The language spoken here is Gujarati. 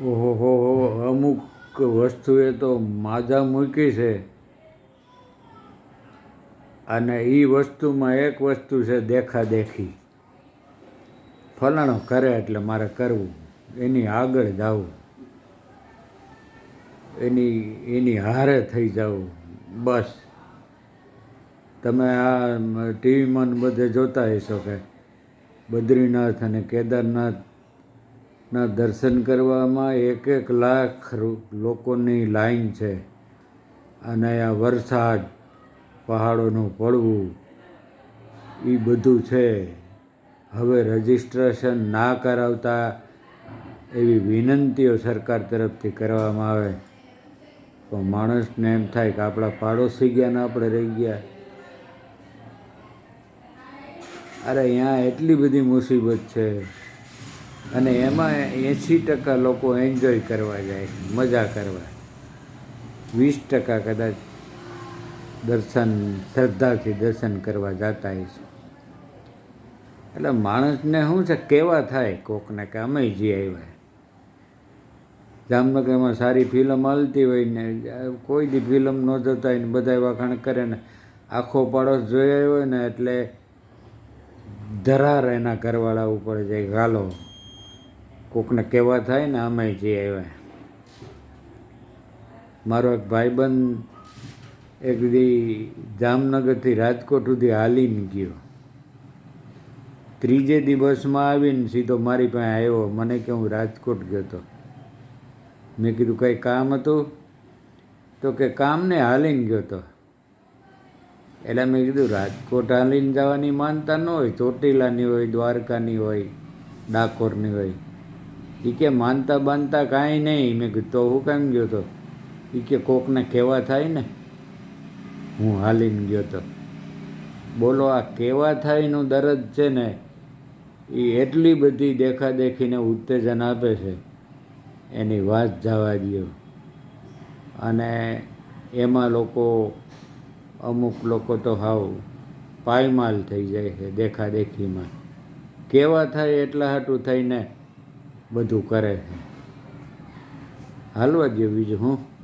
ઓહો અમુક વસ્તુએ તો માજા મૂકી છે. અને એ વસ્તુમાં એક વસ્તુ છે દેખાદેખી ફલાણો કરે એટલે મારે કરવું. એની આગળ જવું એની એની હારે થઈ જવું બસ. તમે આ ટીવીમાં બધે જોતા હશો કે બદ્રીનાથ અને કેદારનાથના દર્શન કરવામાં એક એક લાખ લોકોની લાઈન છે. અને આ વરસાદ, પહાડોનું પડવું એ બધું છે. હવે રજિસ્ટ્રેશન ના કરાવતા એવી વિનંતીઓ સરકાર તરફથી કરવામાં આવે. તો માણસને એમ થાય કે આપણા પાડોશી ગયા ને આપણે રહી ગયા. અરે અહીંયા એટલી બધી મુસીબત છે. અને એમાં એંસી ટકા લોકો એન્જોય કરવા જાય મજા કરવા. વીસ ટકા કદાચ દર્શન, શ્રદ્ધાથી દર્શન કરવા જતા હશે એટલે માણસને શું છે, કેવા થાય કોકને કે અમે જઈ આવ્યા. જામનગરમાં સારી ફિલ્મ હાલતી હોય ને, કોઈ દી ફિલ્મ ન જોતા હોય ને બધા વખાણ કરે ને, આખો પાડોશ જોઈ આવ્યો હોય ને એટલે ધરાર એના ઘરવાળા ઉપર જાય ગાલો કોકને કહેવા થાય ને અમે જઈ આવ્યા. મારો એક ભાઈબંધ એક દી જામનગરથી રાજકોટ સુધી હાલીને ગયો. ત્રીજે દિવસમાં આવીને સીધો મારી પાસે આવ્યો. મને કે હું રાજકોટ ગયો હતો મેં કીધું, કંઈ કામ હતું? તો કે, કામને હાલીને ગયો હતો એટલે મેં કીધું, રાજકોટ હાલીને જવાની માનતા ન હોય. ચોટીલાની હોય, દ્વારકાની હોય, ડાકોરની હોય. એ કે માનતા બાંધતા કાંઈ નહીં. મેં કીધું, તો હું કેમ ગયો તો? એ કે કોકને કહેવા થાય ને? હું હાલીને ગયો તો. બોલો, આ કેવા થાયનું દરદ છે ને? એ એટલી બધી દેખાદેખીને ઉત્તેજન આપે છે. એની વાત જવા દો અને એમાં લોકો, અમુક લોકો તો હાવ પાયમાલ થઈ જાય છે દેખાદેખીમાં કેવા થાય એટલા હાટું થઈને બધું કરે. છે હાલવા દો બીજું હું.